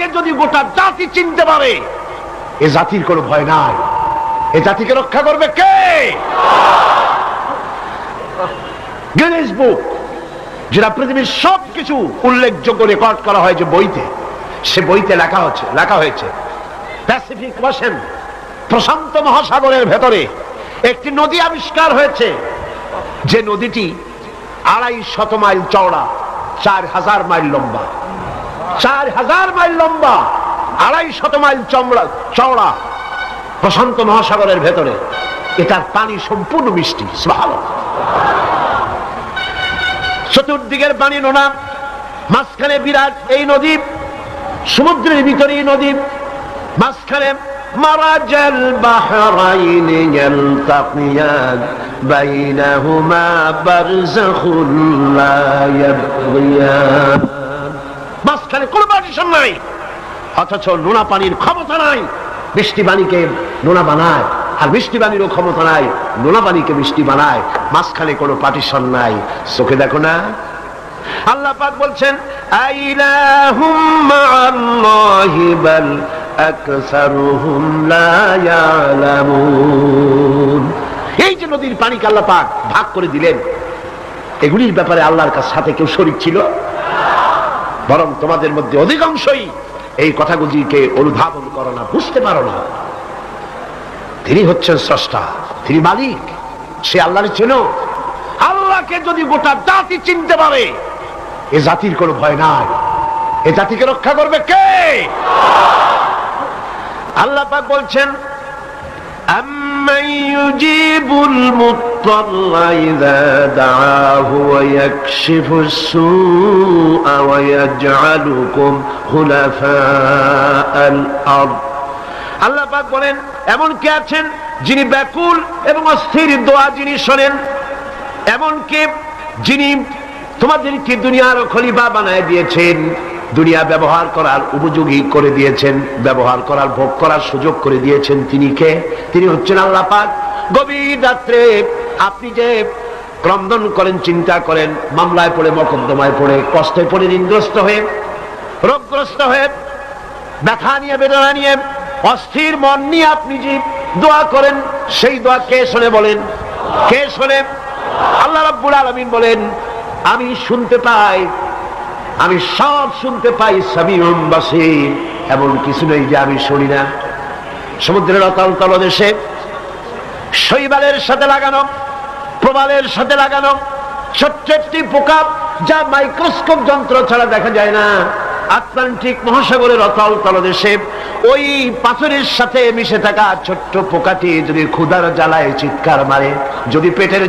আল্লাহকে যদি গোটা জাতি চিনতে পারে, এ জাতির কোনো ভয় নাই। এ জাতিকে রক্ষা করবে কে? গিনেস বুক যেটা পৃথিবীর সবকিছু উল্লেখযোগ্য রেকর্ড করা হয় যে বইতে, সে বইতে লেখা হচ্ছে, লেখা হয়েছে। প্যাসিফিক ওয়াসেন প্রশান্ত মহাসাগরের ভেতরে একটি নদী আবিষ্কার হয়েছে, যে নদীটি আড়াই শত মাইল চওড়া, চার হাজার মাইল লম্বা। চার হাজার মাইল লম্বা আড়াই শত মাইল চমড়া চওড়া প্রশান্ত মহাসাগরের ভেতরে এটার পানি সম্পূর্ণ মিষ্টি ভালো চতুর্দিকের পানি নোনা মাঝখানে বিরাট এই নদী সমুদ্রের ভিতরে এই নদী মাঝখানে مرج البحرين يلتقيان بينهما برزخ لا يبغيان মাঝখানে কোনো পার্টিশন নাই। অথচ নোনা পানির ক্ষমতা নাই। বৃষ্টি পানিকে নোনা বানায়, আর বৃষ্টি পানিরও ক্ষমতা নাই। নোনা পানিকে বৃষ্টি বানায়, মাঝখানে কোনো পার্টিশন নাই। চোখে দেখো না। আল্লাহ পাক বলছেন এই যে নদীর পানিকে আল্লাহ পাক ভাগ করে দিলেন। এগুলির ব্যাপারে আল্লাহর সাথে কেউ শরীক ছিল? বরং তোমাদের মধ্যে অধিকাংশই এই কথাগুলিকে অনুধাবন করো না, বুঝতে পারো না। তিনি হচ্ছেন স্রষ্টা, তিনি মালিক, সে আল্লাহর চেনো। আল্লাহকে যদি গোটা জাতি চিনতে পারে, এ জাতির কোনো ভয় নাই। এ জাতিকে রক্ষা করবে কে? আল্লাহ বলছেন المضطر إذا دعاه ويكشف السوء ويجعلكم خلفاء الأرض আল্লাহ পাক বলেন এমন কে আছেন যিনি ব্যাকুল এবং অস্থির দোয়া যিনি শোনেন এমন কে যিনি তোমাদেরকে দুনিয়ার খলিফা বানায় দিয়েছেন দুনিয়া ব্যবহার করার উপযোগী করে দিয়েছেন ব্যবহার করার ভোগ করার সুযোগ করে দিয়েছেন তিনি কে তিনি হচ্ছেন আল্লাহ পাক গভীর রাত্রে আপনি যে ক্রন্দন করেন, চিন্তা করেন, মামলায় পড়ে, মকদ্দমায় পড়ে, কষ্টে পড়ে, ঋণগ্রস্ত হয়ে, রোগগ্রস্ত হয়ে, ব্যথা নিয়ে, বেদনা নিয়ে, অস্থির মন নিয়ে আপনি যে দোয়া করেন, সেই দোয়া কে শোনে বলেন? কে শোনে? আল্লাহ রাব্বুল আলামিন বলেন, আমি শুনতে পাই, আমি সব শুনতে পাই, সামিউম বাসির। এমন কিছু নেই যে আমি শুনি না। সমুদ্রের অতল তলদেশে শৈবালের সাথে লাগানো প্রবালের সাথে লাগানো ছোট্ট একটি পোকা যা মাইক্রোস্কোপ যন্ত্র ছাড়া দেখা যায় না। আটলান্টিক মহাসাগরের অতল তলদেশে ওই পাথরের সাথে মিশে থাকা ছোট্ট পোকাটি যদি ক্ষুদার জ্বালায় চিৎকার মারে, যদি পেটের